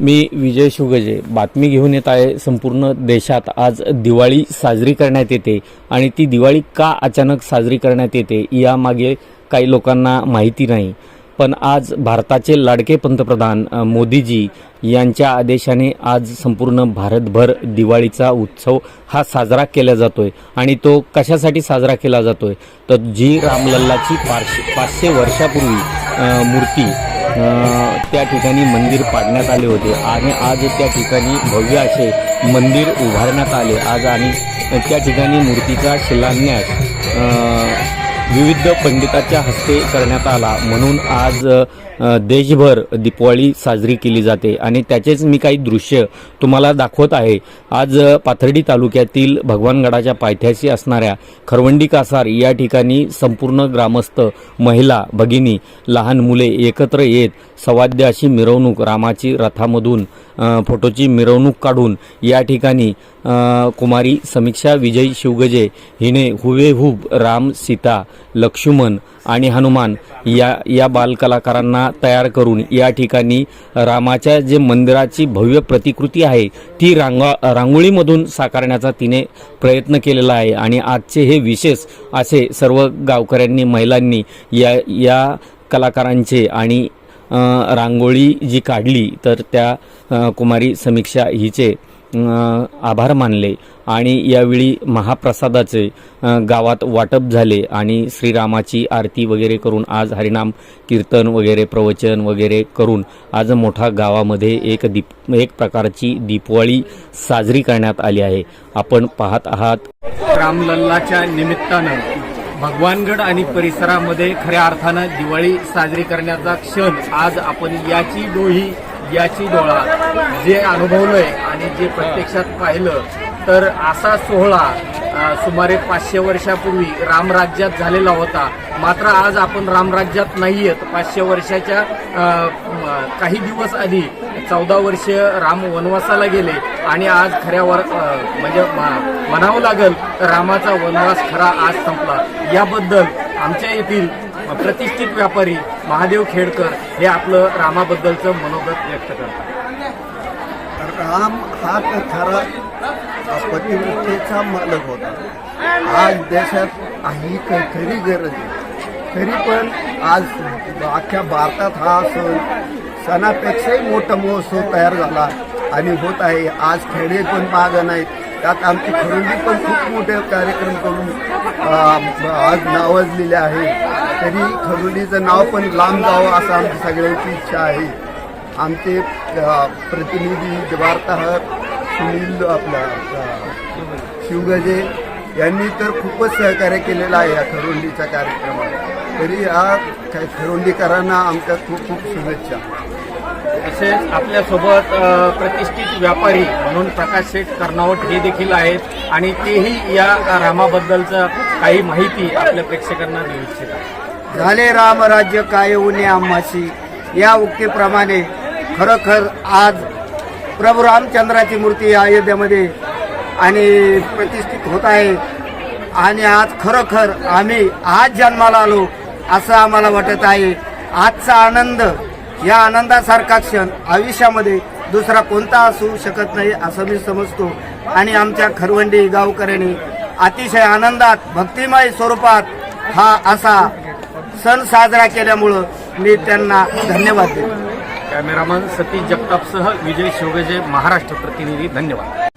मी विजय शुगजे बातमी घेऊन येत आहे. संपूर्ण देशात आज दिवाळी साजरी करण्यात येते आणि ती दिवाळी का अचानक साजरी करण्यात येते यामागे काही लोकांना माहिती नाही. पण आज भारताचे लाडके पंतप्रधान मोदीजी यांच्या आदेशाने आज संपूर्ण भारतभर दिवाळीचा उत्सव हा साजरा केला जातोय आणि तो कशासाठी साजरा केला जातोय? तर जी रामलल्लाची पाचशे पाचशे वर्षापूर्वी मूर्ती त्या ठिकाणी मंदिर पाडण्यात आले होते. आणि आज त्या ठिकाणी भव्य असे मंदिर उभारण्यात आले. आज आणि त्या ठिकाणी मूर्तीचा शिलान्यास विविध पंडिताच्या हस्ते करण्यात आला. म्हणून आज देशभर दिवाळी साजरी केली जाते. आणि त्याचेच मी काही दृश्य तुम्हाला दाखवत आहे. आज पाथर्डी तालुक्यातील भगवानगडाच्या पायथ्याशी असणाऱ्या खरवंडी कासार या ठिकाणी संपूर्ण ग्रामस्थ महिला भगिनी लहान मुले एकत्र येत सवाद्य अशी मिरवणूक रामाची रथामधून फोटोची मिरवणूक काढून या ठिकाणी कुमारी समीक्षा विजय शिवगजे हिने हुबेहूब राम सीता लक्ष्मण आणि हनुमान या या बालकलाकारांना तयार करून या ठिकाणी रामाच्या जे मंदिराची भव्य प्रतिकृती आहे ती रांगा रांगोळीमधून साकारण्याचा तिने प्रयत्न केलेला आहे. आणि आजचे हे विशेष असे सर्व गावकऱ्यांनी महिलांनी या या कलाकारांचे आणि रांगोळी जी काढली तर त्या कुमारी समीक्षा हिचे आभार मानले. आणि यावेळी महाप्रसादाचे गावात वाटप झाले आणि श्रीरामाची आरती वगैरे करून आज हरिनाम कीर्तन वगैरे प्रवचन वगैरे करून आज मोठा गावामध्ये एक दीप एक प्रकारची दीपवाळी साजरी करण्यात आली आहे. आपण पाहत आहात. रामलल्लाच्या निमित्तानं भगवानगड आणि परिसरामध्ये खऱ्या अर्थानं दिवाळी साजरी करण्याचा क्षण आज आपण याची डोही याची डोळा जे अनुभवलंय आणि जे प्रत्यक्षात पाहिलं तर असा सोहळा सुमारे पाचशे वर्षापूर्वी रामराज्यात झालेला होता. मात्र आज आपण रामराज्यात नाही आहेत. पाचशे वर्षाच्या काही दिवस आधी चौदा वर्ष राम वनवासाला गेले आणि आज खऱ्यावर म्हणजे म- म्हणावं लागेल तर रामाचा वनवास खरा आज संपला. याबद्दल आमच्या येथील प्रतिष्ठित व्यापारी महादेव खेडकर हे आपलं रामाबद्दलचं मनोगत व्यक्त करतात. राम हा तर खरा पतिवृत्तीचा मालक होता. आज देशात ही ख- खरी गरज आहे. तरी पण आज अख्ख्या भारतात हा सण सणापेक्षाही मोठा महोत्सव तयार झाला आणि होत आहे. आज खेडे पण मागं नाहीत. त्यात आमची खरुंडी पण खूप मोठे कार्यक्रम करून आज नावाजलेले आहे. तरी खरुंडीचं नाव पण लांब जावं असं आमची सगळ्यांची इच्छा आहे. आमचे प्रतिनिधी वार्ताहर सुनील आपला शिवगजे यांनी तर खूपच सहकार्य केलेलं आहे या खरोंडीच्या कार्यक्रमात. तरी हा ख- खरोंडीकरांना आमच्या खूप खूप शुभेच्छा. तसेच आपल्यासोबत प्रतिष्ठित व्यापारी म्हणून प्रकाश शेठ कर्नावट हे देखील आहेत आणि तेही या रामाबद्दलचं काही माहिती आपल्या प्रेक्षकांना देऊ इच्छितात. झाले रामराज्य काय उन्हे आम्हाशी या उक्तीप्रमाणे खरोखर आज प्रभू रामचंद्राची मूर्ती अयोध्येमध्ये आणि प्रतिष्ठित होत आहे. आणि आज खरोखर आम्ही आज जन्माला आलो असं आम्हाला वाटत आहे. आजचा आनंद या आनंदासारखा क्षण आयुष्यामध्ये दुसरा कोणता असू शकत नाही असं मी समजतो. आणि आमच्या खरवंडी गावकऱ्यांनी अतिशय आनंदात भक्तिमय स्वरूपात हा असा सण साजरा केल्यामुळं मी त्यांना धन्यवाद देतो. कॅमेरामन सतीश जगतापसह विजय शिवगजे महाराष्ट्र प्रतिनिधी धन्यवाद.